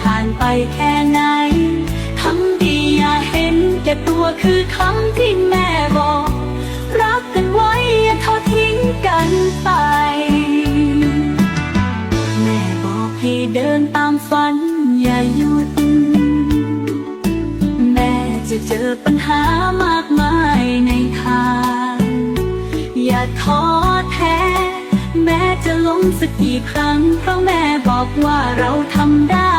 ผ่านไปแค่ไหนคำดีอย่าเห็นแก่ตัวคือคำที่แม่บอก รักกันไว้อย่าทอดทิ้งกันไป แม่บอกให้เดินตามฝันอย่าหยุด แม่จะเจอปัญหามากมายในทาง อย่าท้อแท้ จะล้มสักกี่ครั้ง เพราะแม่บอกว่าเราทำได้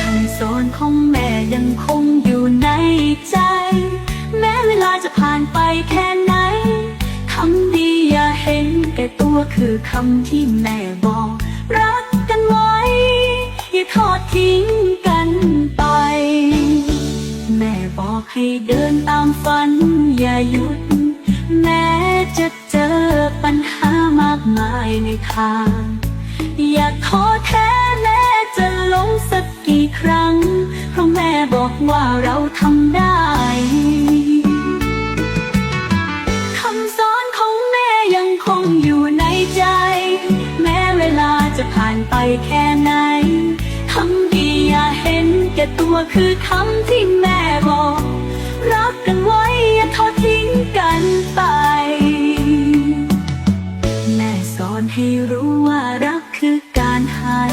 คำสอนของแม่ยังคงอยู่ในใจ แม้เวลาจะผ่านไปแค่ไหน คำดีอย่าเห็นแก่ตัวคือคำที่แม่บอก ทอดทิ้งกันไป แม่บอกให้เดินตามฝันอย่าหยุด แม้จะเจอปัญหามากมายในทาง อย่าท้อแท้แม้จะล้มสักกี่ครั้ง เพราะแม่บอกว่าเราทำได้ คือคำที่แม่บอก รักกันไว้อย่าทอดทิ้งกันไป แม่สอนให้รู้ว่ารักคือการให้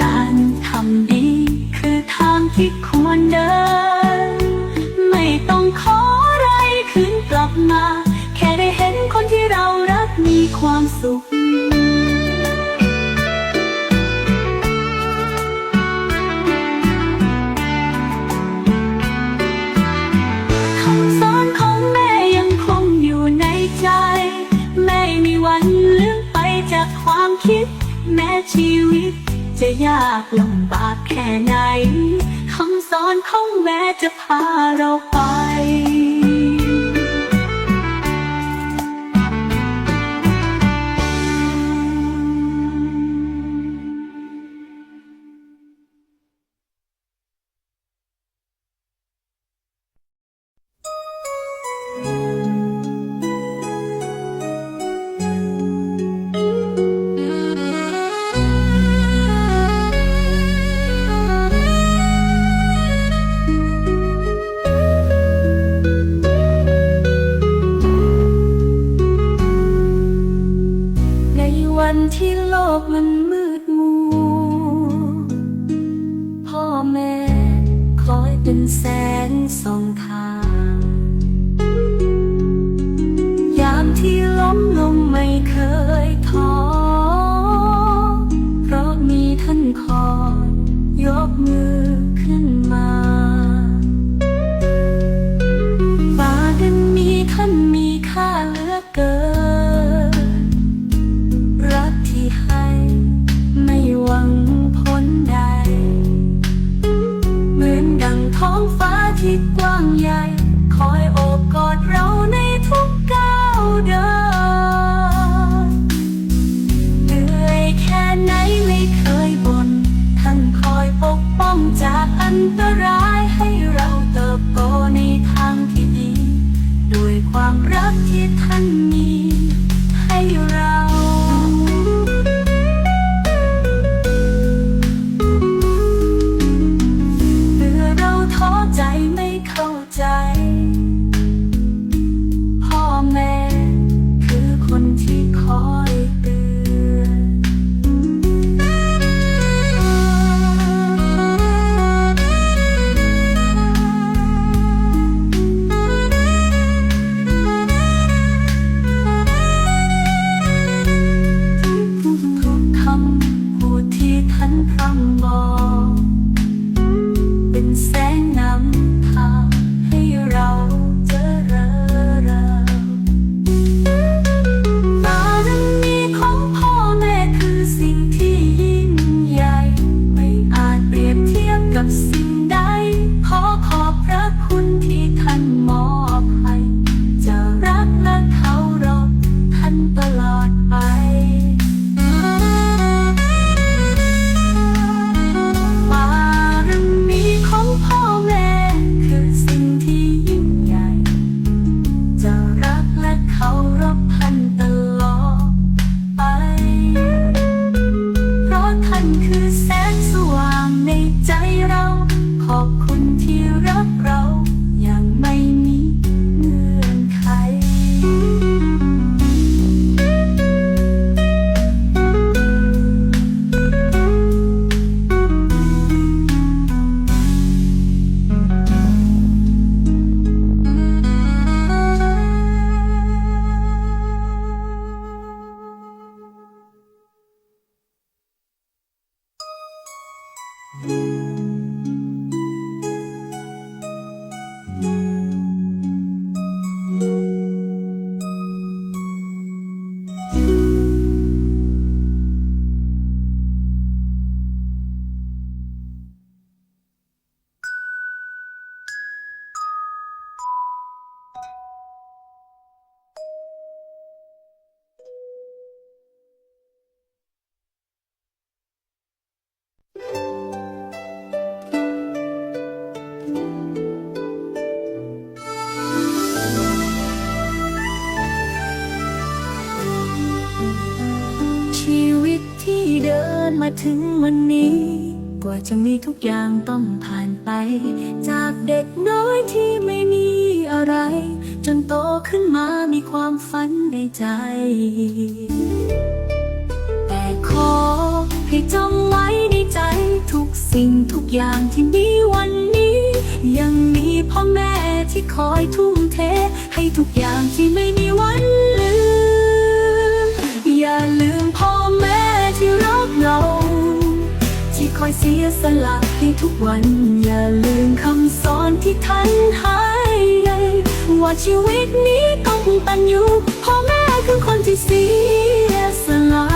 การทำดีคือทางที่ควรเดิน ไม่ต้องขออะไรคืนกลับมา แค่ได้เห็นคนที่เรารักมีความสุข แม้ชีวิต จะยากลำบากแค่ไหนคำสอนของแม่จะพาเราไป ถึงวันนี้ กว่าจะมีทุกอย่างต้องผ่านไป จากเด็กน้อยที่ไม่มีอะไร จนโตขึ้นมามีความฝันในใจ แต่ขอให้จำไว้ในใจ ทุกสิ่งทุกอย่างที่มีวันนี้ ยังมีพ่อแม่ที่คอยทุ่มเท ให้ทุกอย่างที่ไม่มีวันลืม อยเสียสละให้ทุกวัน อย่าลืมคำสอนที่ท่านให้ว่าชีวิตนี้ต้องตันอยู่พ่อแม่คือคนที่เสียสละ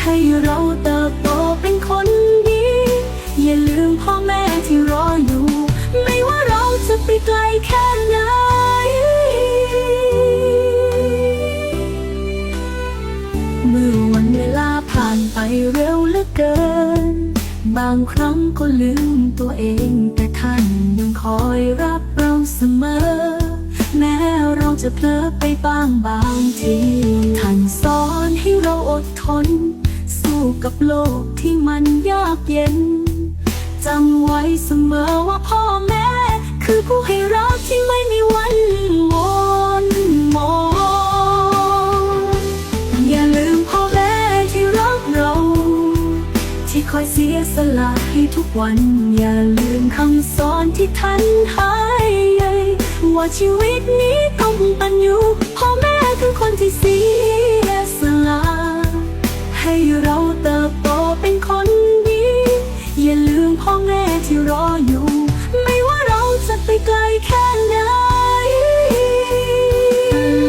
ให้เราเติบโตเป็นคนดี อย่าลืมพ่อแม่ที่รออยู่างครั้งก็ลืมตัวเอง แต่ท่านยังคอยรับเราเสมอ แม้เราจะเพลอไปบ้างบางที ท่านสอนให้เราอดทน สู้กับโลกที่มันยากเย็นจำไว้เสมอว่าพ่อแม่คือผู้ให้รัก วันอย่าลืมคำสอนที่ท่านให้ว่าชีวิตนี้ต้องตันอยู่พ่อแม่คือคนที่เสียสละให้เราเติบโตเป็นคนดี อย่าลืมพ่อแม่ที่รออยู่ ไม่ว่าเราจะไปไกลแค่ไหน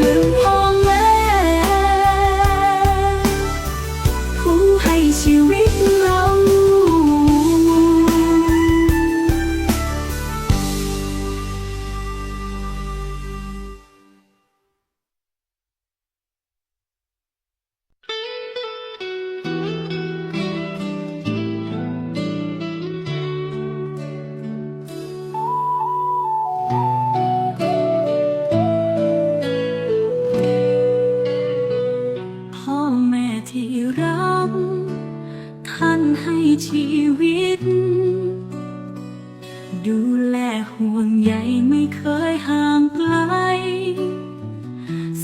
ลืมพ่อแม่ ผู้ให้ชีวิต ยห่างไกล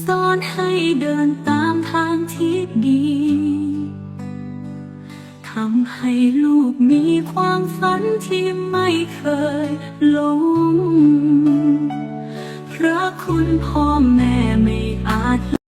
สอนให้เดินตามทางที่ดีทำให้ลูกมีความฝันที่ไม่เคยลง พระคุณพ่อแม่ไม่อาจ